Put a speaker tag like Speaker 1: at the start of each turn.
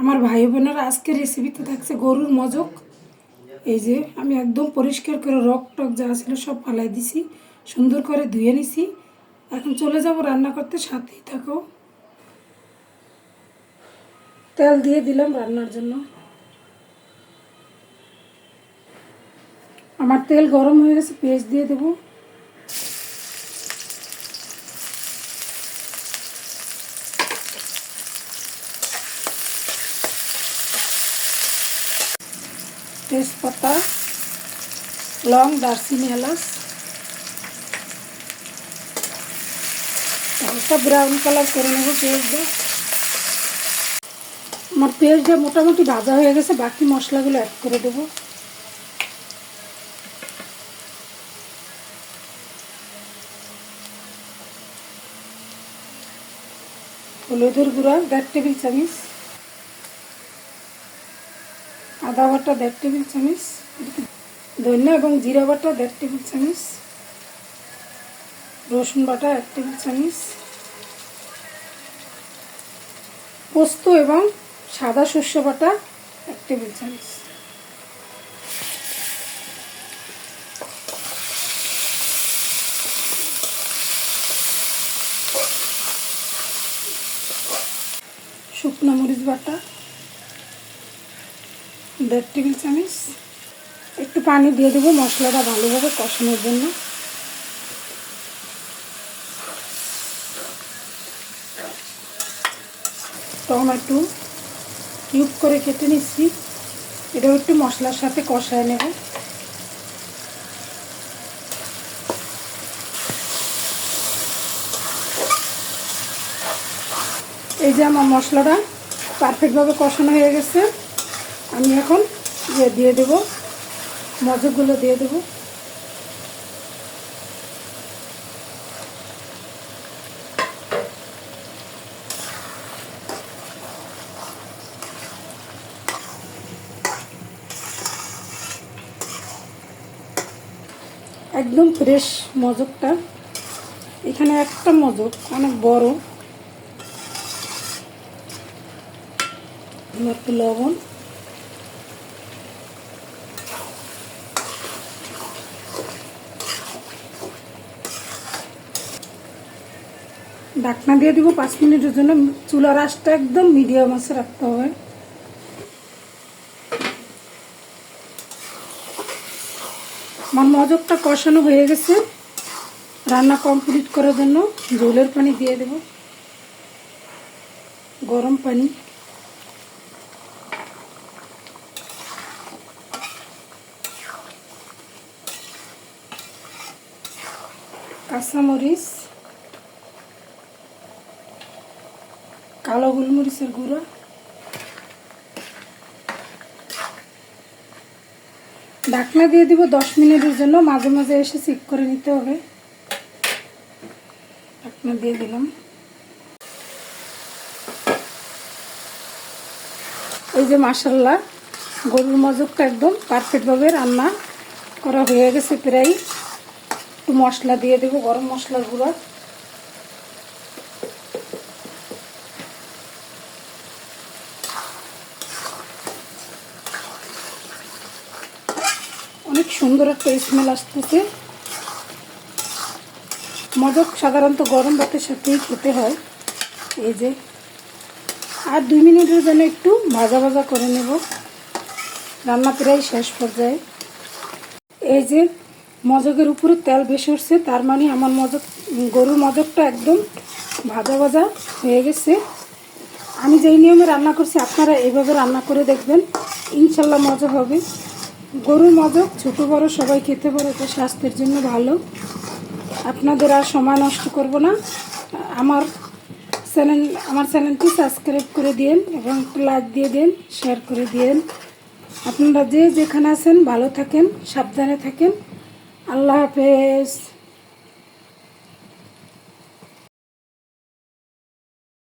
Speaker 1: আমার ভাই বোনেরা আজকের রেসিপিতে থাকছে গরুর মজক। এই যে, আমি একদম পরিষ্কার করে রক টক যা ছিল সব ফালাই দিছি, সুন্দর করে ধুয়ে নিছি। এখন চলে যাব রান্না করতে, সাথেই থাকো। তেল দিয়ে দিলাম রান্নার জন্য। আমার তেল গরম হয়ে গেছে পেঁয়াজ দিয়ে দেবো। তেজপাতা, লং দারচিনি এলাচ হালকা ব্রাউন কালার করে নেব পেঁয়াজটা। আমার পেঁয়াজটা মোটামুটি ভাজা হয়ে গেছে, বাকি মশলাগুলো অ্যাড করে দেবো। হলুদের গুঁড়া, দেড় টেবিল চামচ। আদা বাটা দেড় টেবিল চামচ, ধনিয়া এবং জিরা বাটা দেড় টেবিল চামচ, রসুন বাটা এক টেবিল চামচ, পোস্ত এবং সাদা শস্য বাটা এক টেবিল চামচ। শুকনো মরিচ বাটা দেড় টেবিল চামচ। একটু পানি দিয়ে দেবো মশলাটা ভালোভাবে কষানোর জন্য। টমেটো কিউব করে কেটে নিচ্ছি। এটাও একটু মশলার সাথে কষায় নেব। এই যে আমার মশলাটা পারফেক্টভাবে কষানো হয়ে গেছে। আমি এখন ইয়ে দিয়ে দেব মজকগুলো দিয়ে দেব। একদম ফ্রেশ মজকটা এখানে একটা মজক অনেক বড়। লবণ। ঢাকনা দিয়ে দিব পাঁচ মিনিটের জন্য। চুলার আঁচটা একদম মিডিয়াম আছে, রাখতে হবে। আমার মজকটা কষানো হয়ে গেছে। রান্না কমপ্লিট করার জন্য জলের পানি দিয়ে দেব। গরম পানি। কাঁচামরিচ। কালো গোলমরিচের গুঁড়ো। ঢাকনা দিয়ে দিব দশ মিনিটের জন্য, মাঝে মাঝে এসে চেক করে নিতে হবে। ঢাকনা দিয়ে দিলাম। এই যে মাসাল্লাহ গরুর মজকটা একদম পারফেক্টভাবে রান্না করা হয়ে গেছে প্রায়। একটু মশলা দিয়ে দেবো, গরম মশলার গুঁড়ো। অনেক সুন্দর একটা স্মেল আসতেছে। মজক সাধারণত গরম ভাতের সাথেই খেতে হয়। এই যে, আর দুই মিনিটের জন্য একটু ভাজা ভাজা করে নেব। রান্না প্রায় শেষ পর্যায়ে। এই যে, মজকের উপরে তেল বেশি উঠছে, তার মানে আমার মজক, গরুর মজকটা একদম ভাজা ভাজা হয়ে গেছে। আমি যেই নিয়মে রান্না করছি, আপনারা এইভাবে রান্না করে দেখবেন। ইনশাল্লাহ মজা হবে। গরুর মজক ছোট বড়, সবাই খেতে পারে তো স্বাস্থ্যের জন্য ভালো। আপনাদের আর সময় নষ্ট করব না। আমার চ্যানেল, আমার চ্যানেলটি সাবস্ক্রাইব করে দিন এবং লাইক দিয়ে দিন শেয়ার করে দিন আপনারা যে যেখানে আছেন, ভালো থাকেন, সাবধানে থাকেন। আল্লাহ হাফেজ।